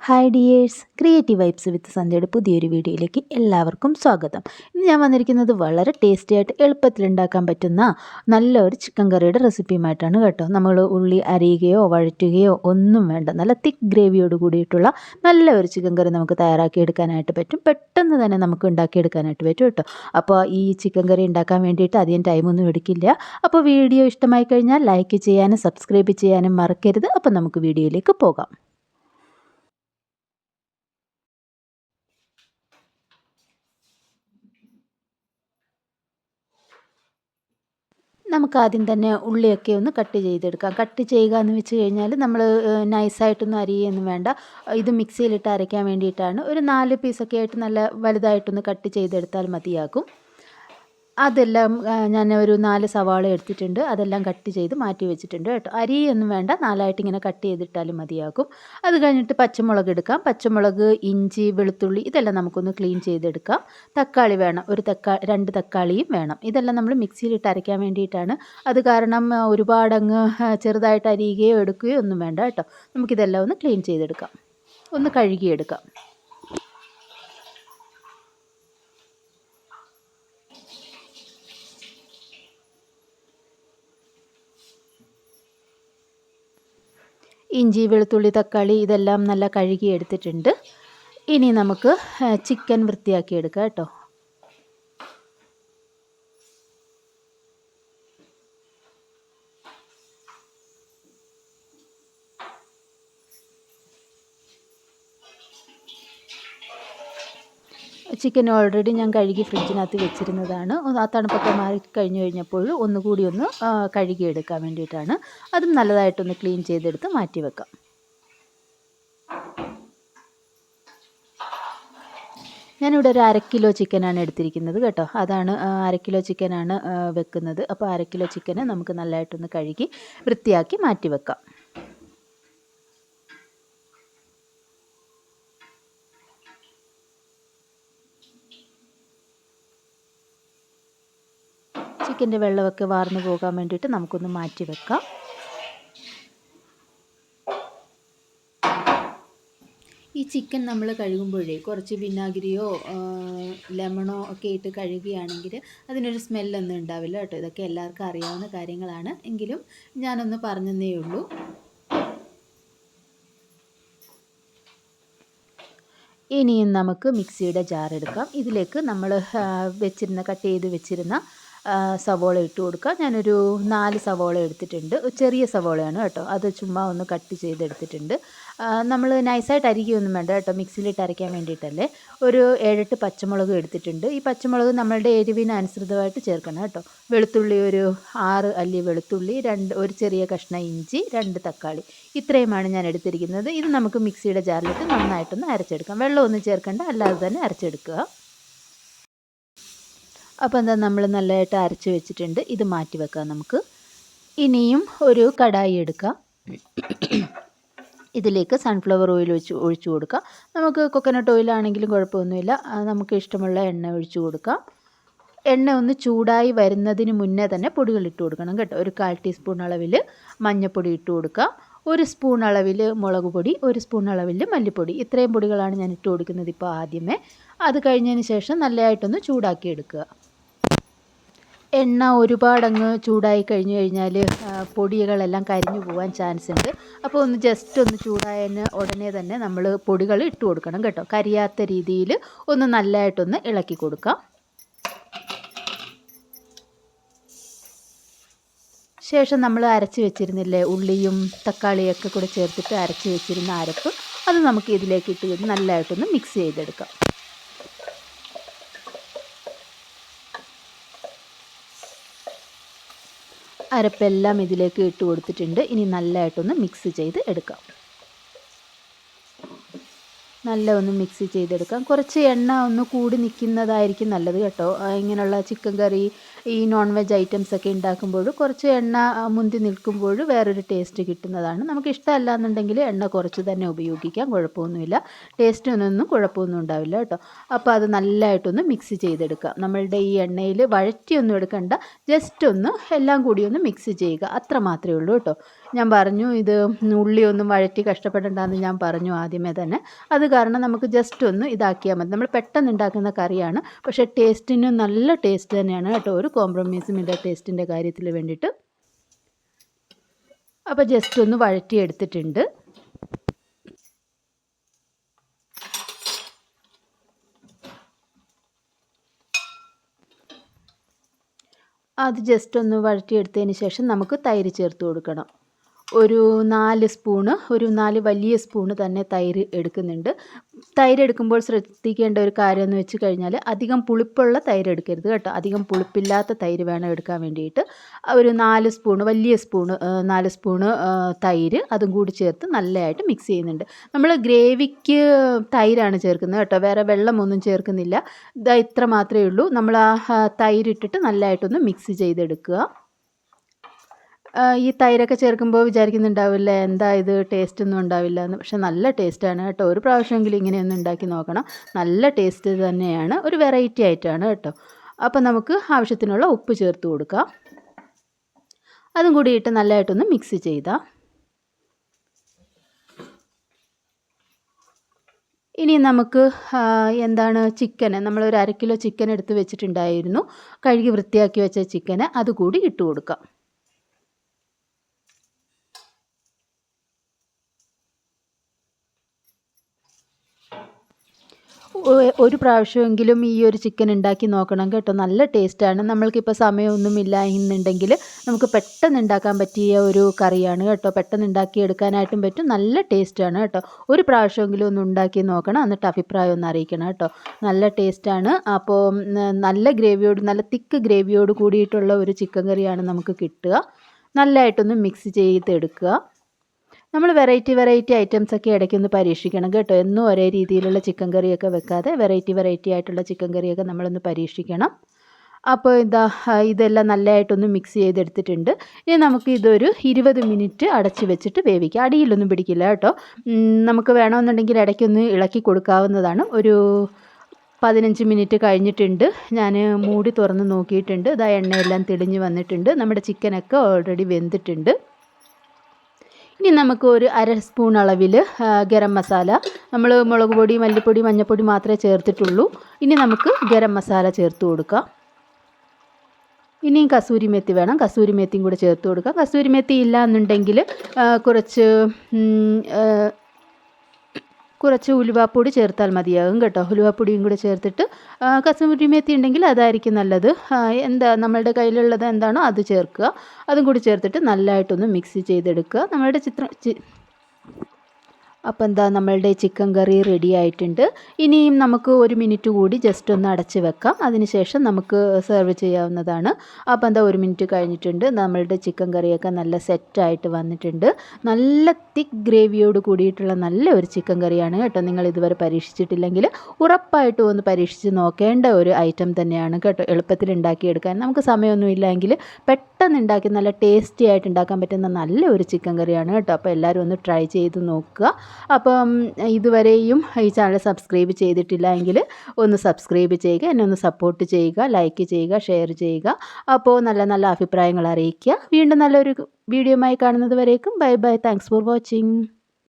Hi dears creative vibes with സന്ധ്യയുടെ പുതിയൊരു വീഡിയോയിലേക്ക് എല്ലാവർക്കും സ്വാഗതം. ഇന്ന് ഞാൻ വന്നിരിക്കുന്നത് വളരെ ടേസ്റ്റി ആയിട്ട് എളുപ്പത്തിൽ ഉണ്ടാക്കാൻ പറ്റുന്ന നല്ല ഒരു ചിക്കൻ കറിയുടെ റെസിപ്പിയുമായിട്ടാണ് കേട്ടോ. നമ്മൾ ഉള്ളി അരിയുകയോ വഴറ്റുകയോ ഒന്നും വേണ്ട. നല്ല തിക്ക് ഗ്രേവിയോട് കൂടിയിട്ടുള്ള നല്ല ഒരു ചിക്കൻ കറി നമുക്ക് തയ്യാറാക്കിയെടുക്കാനായിട്ട് പറ്റും. പെട്ടെന്ന് തന്നെ നമുക്ക് ഉണ്ടാക്കിയെടുക്കാനായിട്ട് പറ്റും കേട്ടോ. അപ്പോൾ ഈ ചിക്കൻ കറി ഉണ്ടാക്കാൻ വേണ്ടിയിട്ട് അധികം ടൈമൊന്നും എടുക്കില്ല. അപ്പോൾ വീഡിയോ ഇഷ്ടമായി കഴിഞ്ഞാൽ ലൈക്ക് ചെയ്യാനും സബ്സ്ക്രൈബ് ചെയ്യാനും മറക്കരുത്. അപ്പോൾ നമുക്ക് വീഡിയോയിലേക്ക് പോകാം. നമുക്ക് ആദ്യം തന്നെ ഉള്ളിയൊക്കെ ഒന്ന് കട്ട് ചെയ്തെടുക്കാം. കട്ട് ചെയ്യുക എന്ന് വെച്ച് കഴിഞ്ഞാൽ നമ്മൾ നൈസായിട്ടൊന്നും അരിയൊന്നും വേണ്ട. ഇത് മിക്സിയിലിട്ട് അരയ്ക്കാൻ വേണ്ടിയിട്ടാണ്. ഒരു നാല് പീസൊക്കെ ആയിട്ട് നല്ല വലുതായിട്ടൊന്ന് കട്ട് ചെയ്തെടുത്താൽ മതിയാകും. അതെല്ലാം ഞാൻ ഒരു നാല് സവാള എടുത്തിട്ടുണ്ട്. അതെല്ലാം കട്ട് ചെയ്ത് മാറ്റി വെച്ചിട്ടുണ്ട് കേട്ടോ. അരിയൊന്നും വേണ്ട. നാലായിട്ട് ഇങ്ങനെ കട്ട് ചെയ്തിട്ടാലും മതിയാകും. അത് കഴിഞ്ഞിട്ട് പച്ചമുളക് എടുക്കാം. പച്ചമുളക് ഇഞ്ചി വെളുത്തുള്ളി ഇതെല്ലാം നമുക്കൊന്ന് ക്ലീൻ ചെയ്തെടുക്കാം. തക്കാളി വേണം. ഒരു തക്കാ രണ്ട് തക്കാളിയും വേണം. ഇതെല്ലാം നമ്മൾ മിക്സിയിലിട്ട് അരയ്ക്കാൻ വേണ്ടിയിട്ടാണ്. അത് കാരണം ഒരുപാടങ്ങ് ചെറുതായിട്ട് അരിയുകയോ എടുക്കുകയോ ഒന്നും വേണ്ട കേട്ടോ. നമുക്കിതെല്ലാം ഒന്ന് ക്ലീൻ ചെയ്തെടുക്കാം. ഒന്ന് കഴുകിയെടുക്കാം. ഇഞ്ചി വെളുത്തുള്ളി തക്കാളി ഇതെല്ലാം നല്ല കഴുകി എടുത്തിട്ടുണ്ട് ഇനി നമുക്ക് ചിക്കൻ വൃത്തിയാക്കി എടുക്കാം കേട്ടോ. ചിക്കൻ ഓൾറെഡി ഞാൻ കഴുകി ഫ്രിഡ്ജിനകത്ത് വെച്ചിരുന്നതാണ്. ആ തണുപ്പൊക്കെ മാറി കഴിഞ്ഞ് കഴിഞ്ഞപ്പോൾ ഒന്നുകൂടി ഒന്ന് കഴുകിയെടുക്കാൻ വേണ്ടിയിട്ടാണ്. അതും നല്ലതായിട്ടൊന്ന് ക്ലീൻ ചെയ്തെടുത്ത് മാറ്റി വെക്കാം. ഞാനിവിടെ ഒരു അര കിലോ ചിക്കനാണ് എടുത്തിരിക്കുന്നത് കേട്ടോ. അതാണ് അര കിലോ ചിക്കനാണ് വെക്കുന്നത്. അപ്പോൾ അര കിലോ ചിക്കന് നമുക്ക് നല്ലതായിട്ടൊന്ന് കഴുകി വൃത്തിയാക്കി മാറ്റി വെക്കാം. ചിക്കന്റെ വെള്ളമൊക്കെ വാർന്നു പോകാൻ വേണ്ടിയിട്ട് നമുക്കൊന്ന് മാറ്റി വെക്കാം. ഈ ചിക്കൻ നമ്മൾ കഴുകുമ്പോഴേ കുറച്ച് വിനാഗിരിയോ ലെമണോ ഒക്കെ ഇട്ട് കഴുകുകയാണെങ്കിൽ അതിനൊരു സ്മെല്ലൊന്നും ഉണ്ടാവില്ല കേട്ടോ. ഇതൊക്കെ എല്ലാവർക്കും അറിയാവുന്ന കാര്യങ്ങളാണ്. എങ്കിലും ഞാനൊന്ന് പറഞ്ഞതേ ഉള്ളൂ. ഇനിയും നമുക്ക് മിക്സിയുടെ ജാർ എടുക്കാം. ഇതിലേക്ക് നമ്മൾ വെച്ചിരുന്ന കട്ട് ചെയ്ത് വെച്ചിരുന്ന സവോള ഇട്ട് കൊടുക്കുക. ഞാനൊരു നാല് സവോള എടുത്തിട്ടുണ്ട്. ചെറിയ സവോളയാണ് കേട്ടോ. അത് ചുമ്മാ ഒന്ന് കട്ട് ചെയ്തെടുത്തിട്ടുണ്ട്. നമ്മൾ നൈസായിട്ട് അരിക്കുകയൊന്നും വേണ്ട കേട്ടോ. മിക്സിയിലിട്ട് അരയ്ക്കാൻ വേണ്ടിയിട്ടല്ലേ. ഒരു ഏഴെട്ട് പച്ചമുളക് എടുത്തിട്ടുണ്ട്. ഈ പച്ചമുളക് നമ്മളുടെ എരിവിന് അനുസൃതമായിട്ട് ചേർക്കണം കേട്ടോ. വെളുത്തുള്ളി ഒരു ആറ് അല്ലി വെളുത്തുള്ളി രണ്ട് ഒരു ചെറിയ കഷ്ണം ഇഞ്ചി രണ്ട് തക്കാളി. ഇത്രയുമാണ് ഞാൻ എടുത്തിരിക്കുന്നത്. ഇത് നമുക്ക് മിക്സിയുടെ ജാറിലിട്ട് നന്നായിട്ടൊന്ന് അരച്ചെടുക്കാം. വെള്ളമൊന്നും ചേർക്കേണ്ട. അല്ലാതെ തന്നെ അരച്ചെടുക്കുക. അപ്പോൾ എന്താ നമ്മൾ നല്ലതായിട്ട് അരച്ച് വെച്ചിട്ടുണ്ട്. ഇത് മാറ്റി വെക്കാം നമുക്ക്. ഇനിയും ഒരു കടായി എടുക്കാം. ഇതിലേക്ക് സൺഫ്ലവർ ഓയിൽ ഒഴിച്ച് ഒഴിച്ചു കൊടുക്കാം. നമുക്ക് കൊക്കനട്ട് ഓയിലാണെങ്കിലും കുഴപ്പമൊന്നുമില്ല. നമുക്ക് ഇഷ്ടമുള്ള എണ്ണ ഒഴിച്ചു കൊടുക്കാം. എണ്ണ ഒന്ന് ചൂടായി വരുന്നതിന് മുന്നേ തന്നെ പൊടികൾ ഇട്ട് കൊടുക്കണം കേട്ടോ. ഒരു കാൽ ടീസ്പൂൺ അളവിൽ മഞ്ഞൾപ്പൊടി ഇട്ട് കൊടുക്കാം. ഒരു സ്പൂൺ അളവിൽ മുളക് പൊടി ഒരു സ്പൂൺ അളവിൽ മല്ലിപ്പൊടി. ഇത്രയും പൊടികളാണ് ഞാൻ ഇട്ട് കൊടുക്കുന്നത് ഇപ്പോൾ ആദ്യമേ. അത് കഴിഞ്ഞതിന് ശേഷം നല്ലതായിട്ടൊന്ന് ചൂടാക്കി എടുക്കുക. എണ്ണ ഒരുപാടങ്ങ് ചൂടായി കഴിഞ്ഞു കഴിഞ്ഞാൽ പൊടികളെല്ലാം കരിഞ്ഞു പോകാൻ ചാൻസ് ഉണ്ട് അപ്പോൾ ഒന്ന് ജസ്റ്റ് ഒന്ന് ചൂടായതിന് ഉടനെ തന്നെ നമ്മൾ പൊടികൾ ഇട്ട് കൊടുക്കണം കേട്ടോ. കരിയാത്ത രീതിയിൽ ഒന്ന് നല്ലതായിട്ടൊന്ന് ഇളക്കി കൊടുക്കാം. ശേഷം നമ്മൾ അരച്ച് വെച്ചിരുന്നില്ലേ ഉള്ളിയും തക്കാളിയൊക്കെ കൂടെ ചേർത്തിട്ട് അരച്ച് വെച്ചിരുന്ന അരപ്പ് അത് നമുക്ക് ഇതിലേക്ക് ഇട്ട് നല്ലതായിട്ടൊന്ന് മിക്സ് ചെയ്തെടുക്കാം. അരപ്പെല്ലാം ഇതിലേക്ക് ഇട്ട് കൊടുത്തിട്ടുണ്ട്. ഇനി നല്ലതായിട്ടൊന്ന് മിക്സ് ചെയ്ത് എടുക്കാം. നല്ല ഒന്ന് മിക്സ് ചെയ്തെടുക്കാം. കുറച്ച് എണ്ണ ഒന്ന് കൂടി നിൽക്കുന്നതായിരിക്കും നല്ലത് കേട്ടോ. ഇങ്ങനെയുള്ള ചിക്കൻ കറി ഈ നോൺ വെജ് ഐറ്റംസ് ഒക്കെ ഉണ്ടാക്കുമ്പോൾ കുറച്ച് എണ്ണ മുന്തി നിൽക്കുമ്പോൾ വേറൊരു ടേസ്റ്റ് കിട്ടുന്നതാണ്. നമുക്ക് ഇഷ്ടമല്ല എന്നുണ്ടെങ്കിൽ എണ്ണ കുറച്ച് തന്നെ ഉപയോഗിക്കാം കുഴപ്പമൊന്നുമില്ല. ടേസ്റ്റിനൊന്നും കുഴപ്പമൊന്നും ഉണ്ടാവില്ല കേട്ടോ. അപ്പോൾ അത് നല്ലതായിട്ടൊന്ന് മിക്സ് ചെയ്തെടുക്കുക. നമ്മളുടെ ഈ എണ്ണയിൽ വഴറ്റിയൊന്നും എടുക്കണ്ട. ജസ്റ്റ് ഒന്ന് എല്ലാം കൂടി ഒന്ന് മിക്സ് ചെയ്യുക. അത്ര മാത്രമേ ഉള്ളൂ കേട്ടോ. ഞാൻ പറഞ്ഞു ഇത് ഉള്ളിയൊന്നും വഴറ്റി കഷ്ടപ്പെടണ്ടെന്ന് ഞാൻ പറഞ്ഞു ആദ്യമേ തന്നെ. അത് കാരണം നമുക്ക് ജസ്റ്റ് ഒന്ന് ഇതാക്കിയാൽ മതി. നമ്മൾ പെട്ടെന്ന് ഉണ്ടാക്കുന്ന കറിയാണ്. പക്ഷേ ടേസ്റ്റിന് നല്ല ടേസ്റ്റ് തന്നെയാണ് കേട്ടോ. ഒരു കോംപ്രമൈസും ഇല്ല ടേസ്റ്റിന്റെ കാര്യത്തിൽ വേണ്ടിയിട്ട്. അപ്പോൾ ജസ്റ്റ് ഒന്ന് വഴറ്റി എടുത്തിട്ടുണ്ട് അത് ജസ്റ്റ് ഒന്ന് വഴറ്റിയെടുത്തതിന് ശേഷം നമുക്ക് തൈര് ചേർത്ത് കൊടുക്കണം. ഒരു നാല് സ്പൂണ് ഒരു നാല് വലിയ സ്പൂണ് തന്നെ തൈര് എടുക്കുന്നുണ്ട്. തൈര് എടുക്കുമ്പോൾ ശ്രദ്ധിക്കേണ്ട ഒരു കാര്യം എന്ന് വെച്ച് കഴിഞ്ഞാൽ അധികം പുളിപ്പുള്ള തൈര് എടുക്കരുത് കേട്ടോ. അധികം പുളിപ്പില്ലാത്ത തൈര് വേണം എടുക്കാൻ വേണ്ടിയിട്ട്. ഒരു നാല് സ്പൂണ് വലിയ സ്പൂണ് നാല് സ്പൂണ് തൈര് അതും കൂടി ചേർത്ത് നല്ലതായിട്ട് മിക്സ് ചെയ്യുന്നുണ്ട്. നമ്മൾ ഗ്രേവിക്ക് തൈരാണ് ചേർക്കുന്നത് കേട്ടോ. വേറെ വെള്ളമൊന്നും ചേർക്കുന്നില്ല. ഇതാ ഇത്ര മാത്രമേ ഉള്ളൂ. നമ്മൾ ആ തൈരിട്ടിട്ട് നല്ലതായിട്ടൊന്ന് മിക്സ് ചെയ്തെടുക്കുക. ഈ തൈരൊക്കെ ചേർക്കുമ്പോൾ വിചാരിക്കുന്നുണ്ടാവില്ല എന്താ ഇത് ടേസ്റ്റ് ഒന്നും ഉണ്ടാവില്ല എന്ന് പക്ഷെ നല്ല ടേസ്റ്റാണ് കേട്ടോ. ഒരു പ്രാവശ്യമെങ്കിലും ഇങ്ങനെയൊന്ന് ഉണ്ടാക്കി നോക്കണം. നല്ല ടേസ്റ്റ് തന്നെയാണ്. ഒരു വെറൈറ്റി ആയിട്ടാണ് കേട്ടോ. അപ്പോൾ നമുക്ക് ആവശ്യത്തിനുള്ള ഉപ്പ് ചേർത്ത് കൊടുക്കാം. അതും കൂടി ഇട്ട് നല്ലതായിട്ടൊന്ന് മിക്സ് ചെയ്താൽ ഇനി നമുക്ക് എന്താണ് ചിക്കന് നമ്മളൊരു അര കിലോ ചിക്കൻ എടുത്ത് വെച്ചിട്ടുണ്ടായിരുന്നു. കഴുകി വൃത്തിയാക്കി വെച്ച ചിക്കന് അതുകൂടി ഇട്ട് കൊടുക്കാം. ഒരു പ്രാവശ്യമെങ്കിലും ഈ ഒരു ചിക്കൻ ഉണ്ടാക്കി നോക്കണം കേട്ടോ. നല്ല ടേസ്റ്റാണ് നമ്മൾക്കിപ്പോൾ സമയമൊന്നുമില്ല എന്നുണ്ടെങ്കിൽ നമുക്ക് പെട്ടെന്ന് ഉണ്ടാക്കാൻ പറ്റിയ ഒരു കറിയാണ് കേട്ടോ. പെട്ടെന്ന് ഉണ്ടാക്കി എടുക്കാനായിട്ടും പറ്റും. നല്ല ടേസ്റ്റാണ് കേട്ടോ. ഒരു പ്രാവശ്യമെങ്കിലും ഒന്ന് ഉണ്ടാക്കി നോക്കണം. എന്നിട്ട് അഭിപ്രായം ഒന്ന് അറിയിക്കണം കേട്ടോ. നല്ല ടേസ്റ്റാണ് അപ്പോൾ നല്ല ഗ്രേവിയോട് നല്ല തിക്ക് ഗ്രേവിയോട് കൂടിയിട്ടുള്ള ഒരു ചിക്കൻ കറിയാണ് നമുക്ക് കിട്ടുക. നല്ലതായിട്ടൊന്ന് മിക്സ് ചെയ്തെടുക്കുക. നമ്മൾ വെറൈറ്റി വെറൈറ്റി ഐറ്റംസ് ഒക്കെ ഇടയ്ക്ക് ഒന്ന് പരീക്ഷിക്കണം കേട്ടോ. എന്നും ഒരേ രീതിയിലുള്ള ചിക്കൻ കറിയൊക്കെ വെക്കാതെ വെറൈറ്റി വെറൈറ്റി ആയിട്ടുള്ള ചിക്കൻ കറിയൊക്കെ നമ്മളൊന്ന് പരീക്ഷിക്കണം. അപ്പോൾ എന്താ ഇതെല്ലാം നല്ലതായിട്ടൊന്ന് മിക്സ് ചെയ്തെടുത്തിട്ടുണ്ട്. ഇനി നമുക്ക് ഇതൊരു ഇരുപത് മിനിറ്റ് അടച്ച് വെച്ചിട്ട് വേവിക്കാം. അടിയിലൊന്നും പിടിക്കില്ല കേട്ടോ. നമുക്ക് വേണമെന്നുണ്ടെങ്കിൽ ഇടയ്ക്കൊന്ന് ഇളക്കി കൊടുക്കാവുന്നതാണ്. ഒരു പതിനഞ്ച് മിനിറ്റ് കഴിഞ്ഞിട്ടുണ്ട്. ഞാൻ മൂടി തുറന്ന് നോക്കിയിട്ടുണ്ട്. ഇതാ എണ്ണയെല്ലാം തെളിഞ്ഞ് വന്നിട്ടുണ്ട്. നമ്മുടെ ചിക്കനൊക്കെ ഓൾറെഡി വെന്തിട്ടുണ്ട്. ഇനി നമുക്ക് ഒരു അര സ്പൂൺ അളവിൽ ഗരം മസാല. നമ്മൾ മുളക് പൊടി മല്ലിപ്പൊടി മഞ്ഞൾപ്പൊടി മാത്രമേ ചേർത്തിട്ടുള്ളൂ. ഇനി നമുക്ക് ഗരം മസാല ചേർത്ത് കൊടുക്കാം. ഇനിയും കസൂരി മെത്തി വേണം. കസൂരി മെത്തിയും കൂടെ ചേർത്ത് കൊടുക്കാം. കസൂരി മെത്തി ഇല്ല എന്നുണ്ടെങ്കിൽ കുറച്ച് കുറച്ച് ഉലുവാപ്പൊടി ചേർത്താൽ മതിയാകും കേട്ടോ. ഉലുവാപ്പൊടിയും കൂടി ചേർത്തിട്ട് കസൂരി മേത്തി ഉണ്ടെങ്കിൽ അതായിരിക്കും നല്ലത്. എന്താ നമ്മളുടെ കയ്യിലുള്ളത് എന്താണോ അത് ചേർക്കുക. അതും കൂടി ചേർത്തിട്ട് നല്ലതായിട്ടൊന്ന് മിക്സ് ചെയ്തെടുക്കുക. നമ്മളുടെ ചിത്രം അപ്പോൾ എന്താ നമ്മളുടെ ചിക്കൻ കറി റെഡി ആയിട്ടുണ്ട്. ഇനിയും നമുക്ക് ഒരു മിനിറ്റ് കൂടി ജസ്റ്റ് ഒന്ന് അടച്ച് വെക്കാം. അതിനുശേഷം നമുക്ക് സെർവ് ചെയ്യാവുന്നതാണ്. അപ്പോൾ എന്താ ഒരു മിനിറ്റ് കഴിഞ്ഞിട്ടുണ്ട്. നമ്മളുടെ ചിക്കൻ കറിയൊക്കെ നല്ല സെറ്റായിട്ട് വന്നിട്ടുണ്ട്. നല്ല തിക്ക് ഗ്രേവിയോട് കൂടിയിട്ടുള്ള നല്ല ഒരു ചിക്കൻ കറിയാണ് കേട്ടോ. നിങ്ങൾ ഇതുവരെ പരീക്ഷിച്ചിട്ടില്ലെങ്കിൽ ഉറപ്പായിട്ടും ഒന്ന് പരീക്ഷിച്ച് നോക്കേണ്ട ഒരു ഐറ്റം തന്നെയാണ് കേട്ടോ. എളുപ്പത്തിൽ ഉണ്ടാക്കിയെടുക്കാൻ. നമുക്ക് സമയമൊന്നുമില്ലെങ്കിൽ പെട്ടെന്ന് ഉണ്ടാക്കി നല്ല ടേസ്റ്റി ആയിട്ട് ഉണ്ടാക്കാൻ പറ്റുന്ന നല്ല ഒരു ചിക്കൻ കറിയാണ് കേട്ടോ. അപ്പോൾ എല്ലാവരും ഒന്ന് ട്രൈ ചെയ്ത് നോക്കുക. അപ്പം ഇതുവരെയും ഈ ചാനൽ സബ്സ്ക്രൈബ് ചെയ്തിട്ടില്ല എങ്കിൽ ഒന്ന് സബ്സ്ക്രൈബ് ചെയ്യുക എന്നെ ഒന്ന് സപ്പോർട്ട് ചെയ്യുക ലൈക്ക് ചെയ്യുക ഷെയർ ചെയ്യുക. അപ്പോൾ നല്ല നല്ല അഭിപ്രായങ്ങൾ അറിയിക്കുക. വീണ്ടും നല്ലൊരു വീഡിയോയുമായി കാണുന്നത് വരേക്കും. Bye bye thanks for watching